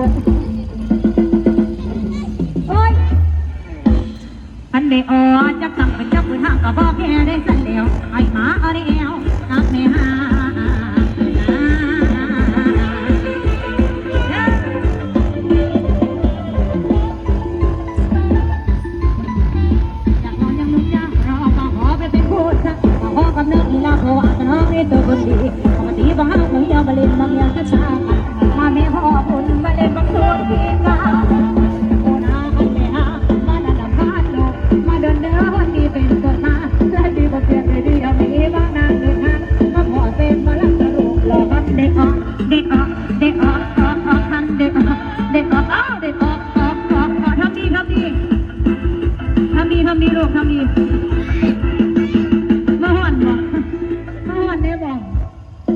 อันเดอจับสั่งเป็นจับมืางก็บอกแกได้สั่นเดียวไอ้หมาอะไรเอวนักเมหากับเนื้ออีลาเพราะว่าจะน้องเรียนตัวคนดีปกติบ้างหนูยาวบริเวณบางอย่างก็ช้า มาแม่พ่อคุณมาเล่นบางส่วนที่กาโอ้นาอันแม่ฮามาดันดับพาดโลกมาเดินเนื้อวันดีเป็นตัวมาและดีบ่เปลี่ยนดีเอามีบางนางเดินทางมาขอเป็นมาลักกระลูกหล่อครับเด็กออกเด็กออกเด็กออกออกออกทันเด็กออกเด็กออกอ้าวเด็กออกออกออกออกทำดีทำดีทำดีทำดีลูกทำดีมาห่อนบ่มาห่อนได้บ่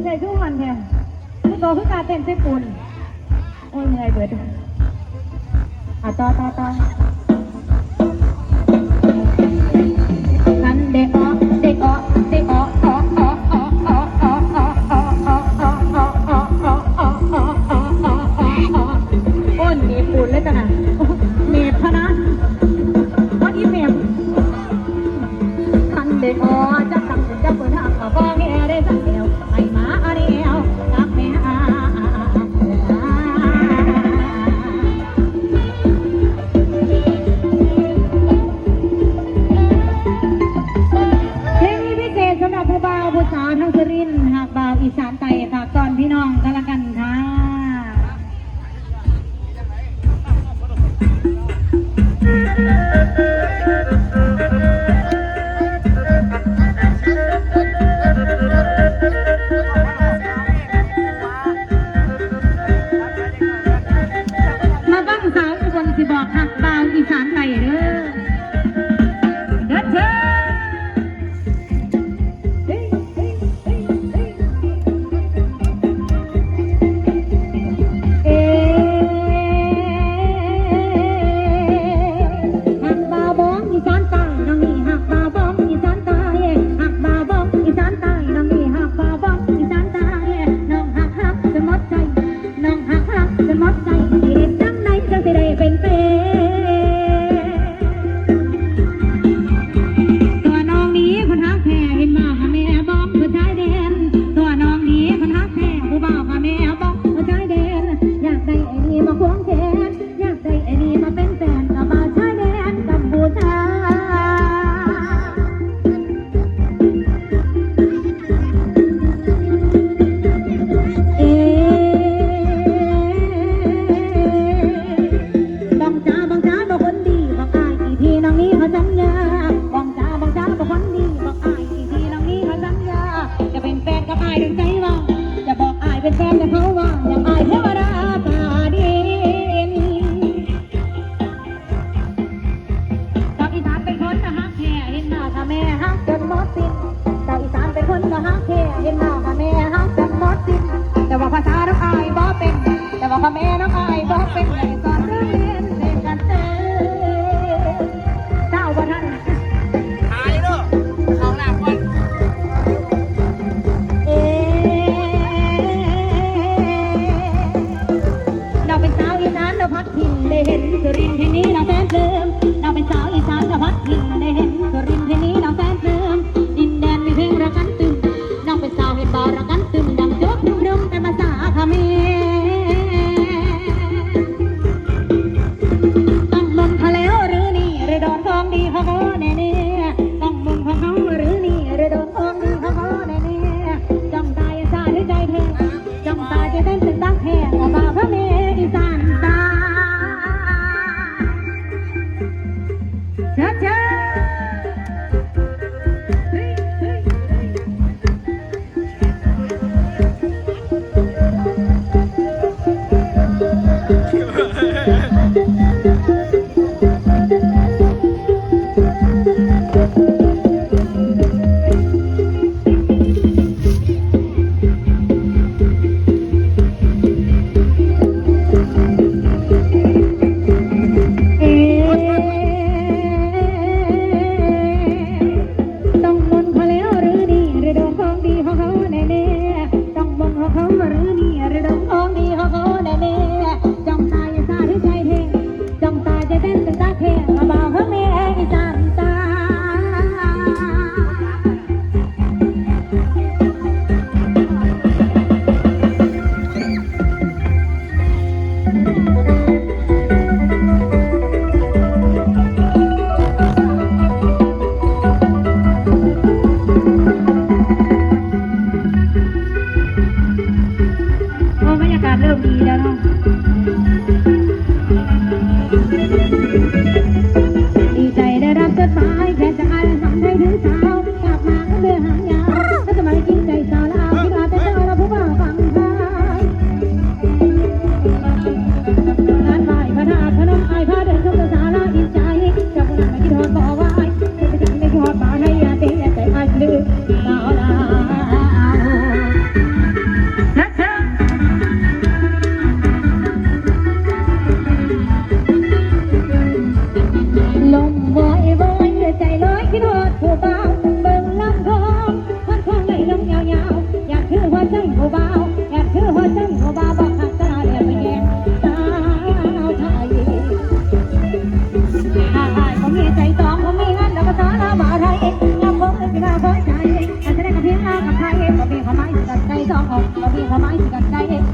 ใส่ทุกห่อนแทนผู้โตคือการเต้นเส้นปูน อ้ยเหนื่อยเบิดอะต่อต่อต่อกันเด็กออกเด็กออกเด็กออกออกออกออกออกออกออกออกออกออกออกออกออกออกออกออกออกออกโอ้ยมีปูนเลยจ้ะนะเมตรพะนะว่าอีเมลคันเด็กอ๋อจะตั้งเป็นเจ้าเปิดทางก็บอ สาน แม่ฮักจนหมดสิ้นชาวอีสานเป็นคนก็ฮักแค่เห็นหน้าค่ะแม่ฮักจนหมดสิ้นแต่ว่าภาษาน้องอายบ่เป็น แต่ว่าพ่อแม่น้องอาย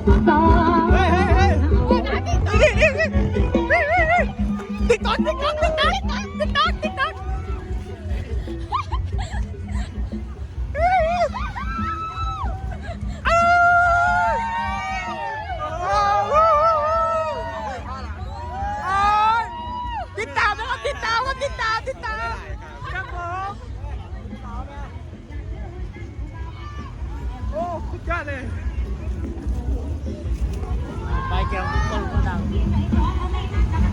กันใจสอเฮ้ยเฮ้ยเฮ้ยติ๊กต๊อกติ๊กต๊อกติ๊กต๊อกติ๊กต๊อกติ๊กต๊อกติดตามนะครับติดตามครับติดตามติดตามครับผมโอ้สุดยอดเลย 有好多好。